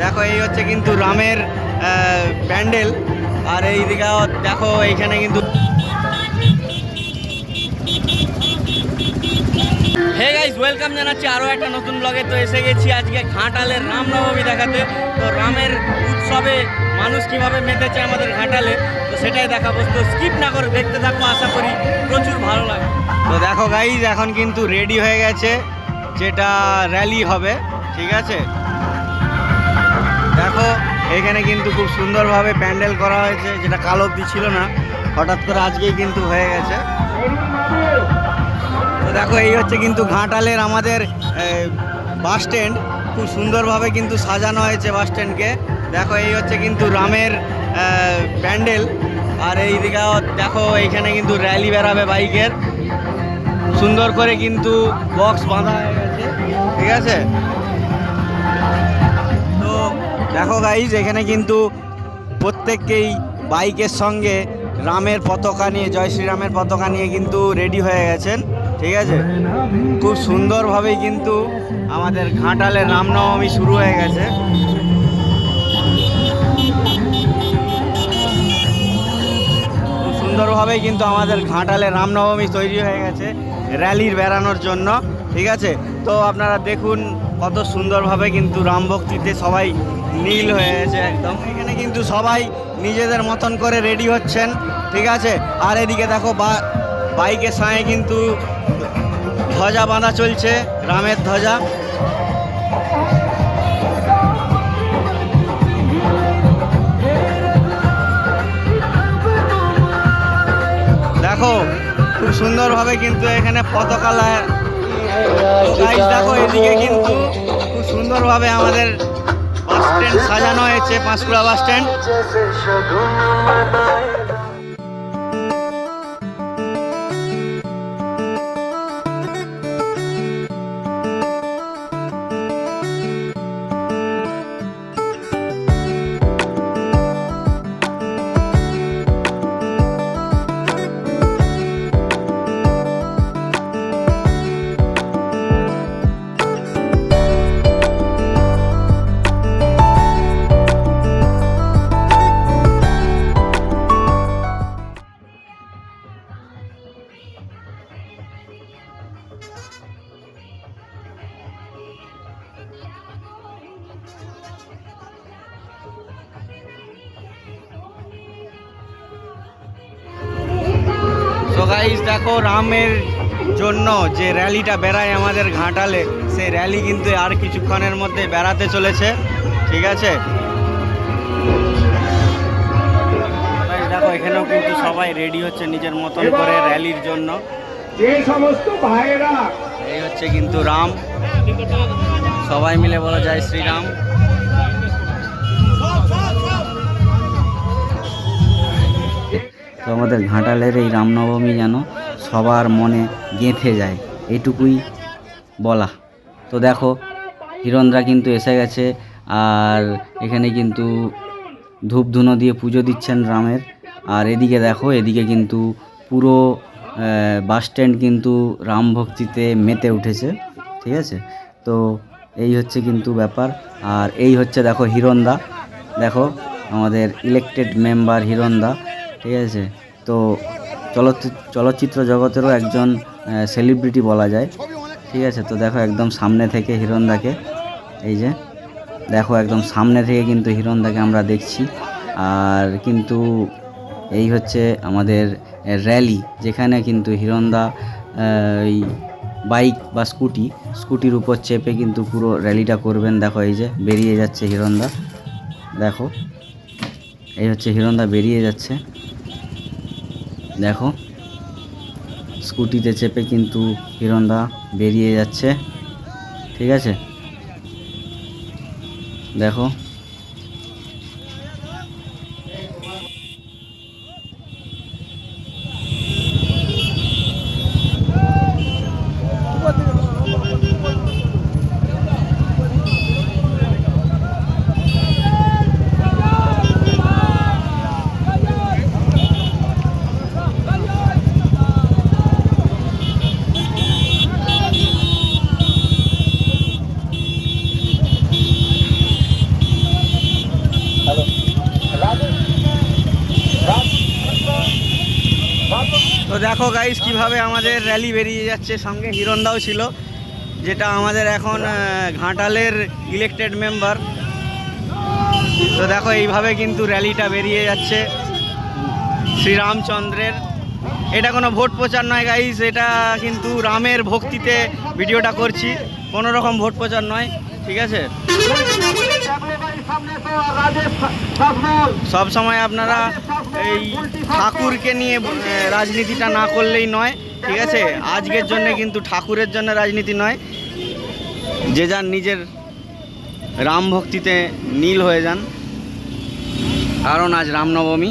দেখো এই হচ্ছে কিন্তু রামের প্যান্ডেল। আর এই দিকে দেখো এইখানে কিন্তু হে গাইজ ওয়েলকাম জানাচ্ছি আরও একটা নতুন ব্লগে তো এসে গেছি আজকে ঘাটালের রামনবমী দেখাতে। তো রামের উৎসবে মানুষ কীভাবে মেতেছে আমাদের ঘাটালে, তো সেটাই দেখাবো। তো স্কিপ না করে দেখতে থাকব আশা করি প্রচুর ভালো লাগে তো দেখো গাইজ এখন কিন্তু রেডি হয়ে গেছে, যেটা র্যালি হবে, ঠিক আছে? দেখো, এখানে কিন্তু খুব সুন্দরভাবে প্যান্ডেল করা হয়েছে, যেটা কালো অব্দি ছিল না, হঠাৎ করে আজকেই কিন্তু হয়ে গেছে। তো দেখো, এই হচ্ছে কিন্তু ঘাটালের আমাদের বাস স্ট্যান্ড খুব সুন্দরভাবে কিন্তু সাজানো হয়েছে বাস স্ট্যান্ডকে দেখো, এই হচ্ছে কিন্তু রামের প্যান্ডেল আর এই দিকে দেখো, এইখানে কিন্তু র্যালি বেরাবে বাইকের। সুন্দর করে কিন্তু বক্স বাঁধা হয়ে গেছে। ঠিক আছে? তো দেখো গাইজ এখানে কিন্তু প্রত্যেককেই বাইকের সঙ্গে রামের পতাকা নিয়ে, জয় শ্রীরামের পতাকা নিয়ে কিন্তু রেডি হয়ে গেছেন। ঠিক আছে? খুব সুন্দরভাবেই কিন্তু আমাদের ঘাটালের রামনবমী শুরু হয়ে গেছে। সুন্দরভাবেই কিন্তু আমাদের ঘাটালে রামনবমী তৈরি হয়ে গেছে র্যালির বেড়ানোর জন্য, ঠিক আছে? তো আপনারা দেখুন কত সুন্দরভাবে কিন্তু রাম ভক্তিতে সবাই নীল হয়ে গেছে একদম। এখানে কিন্তু সবাই নিজেদের মতন করে রেডি হচ্ছেন, ঠিক আছে? আর এদিকে দেখো বা, বাইকের সঙ্গে কিন্তু ধ্বজা বাঁধা চলছে, রামের ধ্বজা। দেখো, খুব সুন্দরভাবে কিন্তু এখানে পতাকা দেখো, এদিকে কিন্তু খুব সুন্দরভাবে আমাদের বাস স্ট্যান্ড সাজানো হয়েছে পাঁশকুড়া বাস স্ট্যান্ড তো গাইজ দেখো রামের জন্য যে র্যালিটা বেড়ায় আমাদের ঘাটালে সেই র্যালি কিন্তু আর কিছুক্ষণের মধ্যে বেড়াতে চলেছে। ঠিক আছে? দেখো এখানেও কিন্তু সবাই রেডি হচ্ছে নিজের মতন করে র্যালির জন্য। যে সমস্ত ভাইয়েরা এই হচ্ছে কিন্তু রাম। সবাই মিলে বলা যায় শ্রীরাম। তো আমাদের ঘাটালের এই রামনবমী যেন সবার মনে গেঁথে যায়, এটুকুই বলা। তো দেখো হিরণরা কিন্তু এসে গেছে, আর এখানে কিন্তু ধূপ ধুনো দিয়ে পুজো দিচ্ছেন রামের। আর এদিকে দেখো, এদিকে কিন্তু পুরো বাস স্ট্যান্ড কিন্তু রাম ভক্তিতে মেতে উঠেছে, ঠিক আছে? তো এই হচ্ছে কিন্তু ব্যাপার। আর এই হচ্ছে দেখো হিরণদা, দেখো আমাদের ইলেকটেড মেম্বার হিরণদা। ঠিক আছে? তো চলচ্চিত্র জগতেরও একজন সেলিব্রিটি বলা যায়। ঠিক আছে? তো দেখো একদম সামনে থেকে হিরণদাকে এই যে, দেখো একদম সামনে থেকে কিন্তু হিরণদাকে আমরা দেখছি। আর কিন্তু এই হচ্ছে আমাদের র্যালি যেখানে কিন্তু হিরণদা এই বাইক বা স্কুটি স্কুটির উপর চেপে কিন্তু পুরো র্যালিটা করবেন। দেখো এই যে, বেরিয়ে যাচ্ছে হিরণদা দেখো, এই হচ্ছে হিরণদা বেরিয়ে যাচ্ছে। দেখো স্কুটিতে চেপে কিন্তু হিরণদা বেরিয়ে যাচ্ছে ঠিক আছে? দেখো দেখো গাইস কীভাবে আমাদের র্যালি বেরিয়ে যাচ্ছে। সঙ্গে হিরণদাও ছিল, যেটা আমাদের এখন ঘাটালের ইলেকটেড মেম্বার তো দেখো, এইভাবে কিন্তু র্যালিটা বেরিয়ে যাচ্ছে শ্রীরামচন্দ্রের। এটা কোনো ভোট প্রচার নয় গাইস এটা কিন্তু রামের ভক্তিতে ভিডিওটা করছি। কোনো রকম ভোট প্রচার নয়। ঠিক আছে? সব সময় আপনারা এই ঠাকুরকে নিয়ে রাজনীতিটা না করলেই নয়, ঠিক আছে? আজকের জন্য কিন্তু ঠাকুরের জন্য রাজনীতি নয়। যে যার নিজের রাম ভক্তিতে নীল হয়ে যান। কারণ আজ Ramnavami.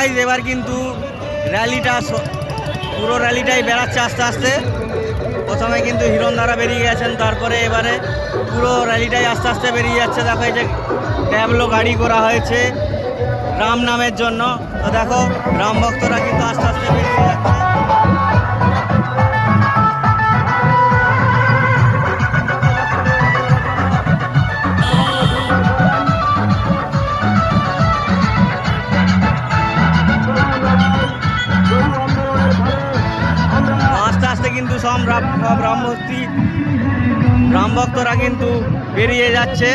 guys এবার কিন্তু র্যালিটা পুরো র্যালিটাই বেড়াচ্ছে আস্তে আস্তে। প্রথমে কিন্তু হিরণ দ্বারা বেরিয়ে গেছেন, তারপরে এবারে পুরো র্যালিটাই আস্তে আস্তে বেরিয়ে যাচ্ছে। দেখো এই যে ট্যাবলো গাড়ি করা হয়েছে রাম নামের জন্য। তো দেখো, রাম ভক্তরা কিন্তু আস্তে আস্তে বেরিয়ে যাচ্ছে। সব রাম ভক্তি রাম ভক্তরা কিন্তু বেরিয়ে যাচ্ছে।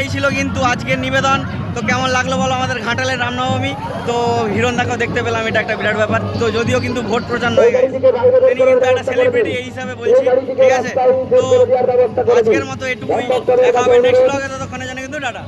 এই ছিল কিন্তু আজকের নিবেদন। তো কেমন লাগল বলো আমাদের ঘাটালের রামনবমী? তো হিরণদাকেও দেখতে পেলাম, এটা একটা বিরাট ব্যাপার। তো যদিও কিন্তু ভোট প্রচার নয় গেছে তিনি কিন্তু একটা সেলিব্রিটি এই হিসাবে বলছি, ঠিক আছে? তো আজকের মতো এটুকুই। দেখা হবে নেক্সট ব্লগে ততক্ষণে জন্য কিন্তু টাটা।